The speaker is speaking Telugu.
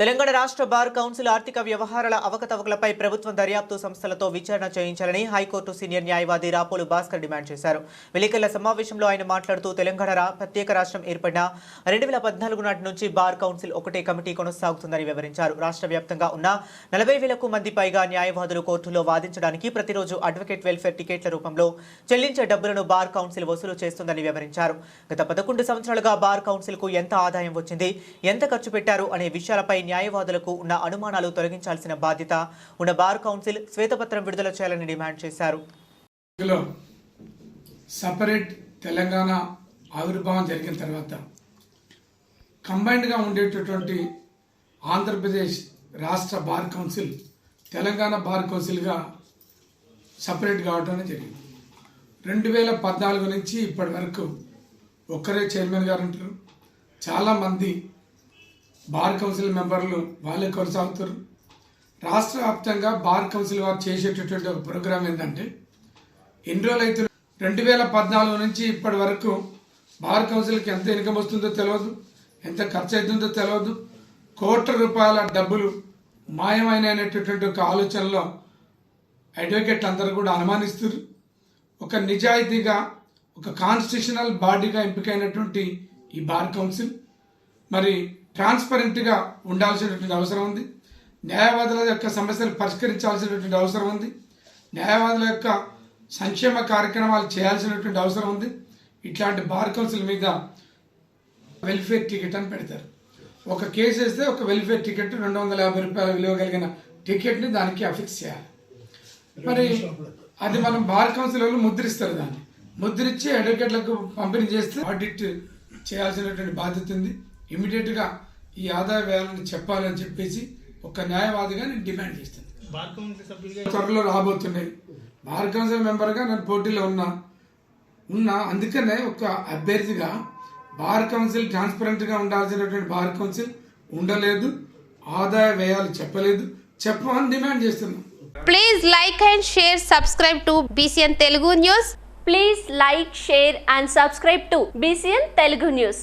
తెలంగాణ రాష్ట్ర బార్ కౌన్సిల్ ఆర్థిక వ్యవహారాల అవకతవకలపై ప్రభుత్వం దర్యాప్తు సంస్థలతో విచారణ చేయించాలని హైకోర్టు సీనియర్ న్యాయవాది రాపోలు భాస్కర్ డిమాండ్ చేశారు. విలేకరుల సమావేశంలో ఆయన మాట్లాడుతూ తెలంగాణ ప్రత్యేక రాష్ట్రం ఏర్పడిన రెండు వేల పద్నాలుగు నాటి నుంచి బార్ కౌన్సిల్ ఒకటే కమిటీ కొనసాగుతుందని వివరించారు. రాష్ట్ర వ్యాప్తంగా ఉన్న నలభై వేలకు మంది పైగా న్యాయవాదులు కోర్టులో వాదించడానికి ప్రతిరోజు అడ్వకేట్ వెల్ఫేర్ టికెట్ల రూపంలో చెల్లించే డబ్బులను బార్ కౌన్సిల్ వసూలు చేస్తుందని వివరించారు. గత పదకొండు సంవత్సరాలుగా బార్ కౌన్సిల్కు ఎంత ఆదాయం వచ్చింది ఎంత ఖర్చు పెట్టారు అనే విషయాలపై న్యాయవాదులకు ఉన్న అనుమానాలు తొలగించాల్సిన బాధ్యత ఉన్న బార్ కౌన్సిల్ శ్వేతపత్రం విడుదల చేయాలని డిమాండ్ చేశారు. సపరేట్ తెలంగాణ ఆవిర్భావం జరిగిన తర్వాత కంబైన్డ్గా ఉండేటటువంటి ఆంధ్రప్రదేశ్ రాష్ట్ర bar council Telangana bar కౌన్సిల్గా separate కావడం జరిగింది. రెండు వేల పద్నాలుగు నుంచి ఇప్పటి వరకు ఒక్కరే చైర్మన్ గారు ఉంటారు. చాలామంది బార్ కౌన్సిల్ మెంబర్లు వాళ్ళే కొనసాగుతారు రాష్ట్ర వ్యాప్తంగా బార్ కౌన్సిల్ వారు చేసేటటువంటి ఒక ప్రోగ్రాం ఏంటంటే ఎన్ని రోజులు అయితే రెండు వేల పద్నాలుగు నుంచి ఇప్పటి వరకు బార్ కౌన్సిల్కి ఎంత ఇన్కమ్ వస్తుందో తెలియదు ఎంత ఖర్చు అవుతుందో తెలియదు కోట్ల రూపాయల డబ్బులు మాయమైనటువంటి ఒక ఆలోచనలో అడ్వకేట్లు అందరూ కూడా అనుమానిస్తారు ఒక నిజాయితీగా ఒక కాన్స్టిట్యూషనల్ బాడీగా ఎంపికైనటువంటి ఈ బార్ కౌన్సిల్. మరి ట్రాన్స్పరెంట్గా ఉండాల్సినటువంటి అవసరం ఉంది. న్యాయవాదుల యొక్క సమస్యలు పరిష్కరించాల్సినటువంటి అవసరం ఉంది. న్యాయవాదుల యొక్క సంక్షేమ కార్యక్రమాలు చేయాల్సినటువంటి అవసరం ఉంది. ఇట్లాంటి బార్ కౌన్సిల్ మీద వెల్ఫేర్ టికెట్ అని పెడతారు. ఒక కేసు వేస్తే ఒక వెల్ఫేర్ టికెట్ రెండు వందల యాభై రూపాయల విలువ కలిగిన టికెట్ని దానికి అఫిక్స్ చేయాలి. మరి అది మనం బార్ కౌన్సిల్ వాళ్ళు ముద్రిస్తారు దాన్ని. ముద్రించి అడ్వకేట్లకు పంపిణీ చేస్తే ఆడిట్ చేయాల్సినటువంటి బాధ్యత ఉంది. ఇమీడియట్గా ఈ ఆదాయ వ్యయాలను చెప్పాలని చెప్పేసి ఒక న్యాయవాదిగా నేను డిమాండ్ చేస్తాను బార్ కౌన్సిల్ సభ్యులుగా త్వరలో రాబోతున్నాయి బార్ కౌన్సిల్ మెంబర్గా నేను పోటీలో ఉన్నా ఉన్నా అందుకనే ఒక అభ్యర్థిగా బార్ కౌన్సిల్ ట్రాన్స్పరెంట్గా ఉండాల్సినటువంటి బార్ కౌన్సిల్ ఉండలేదు ఆదాయ వ్యయాలు చెప్పలేదు చెప్పమని డిమాండ్ చేస్తున్నాం Please like and share, subscribe to BCN Telugu News. Please like, share and subscribe to BCN Telugu News.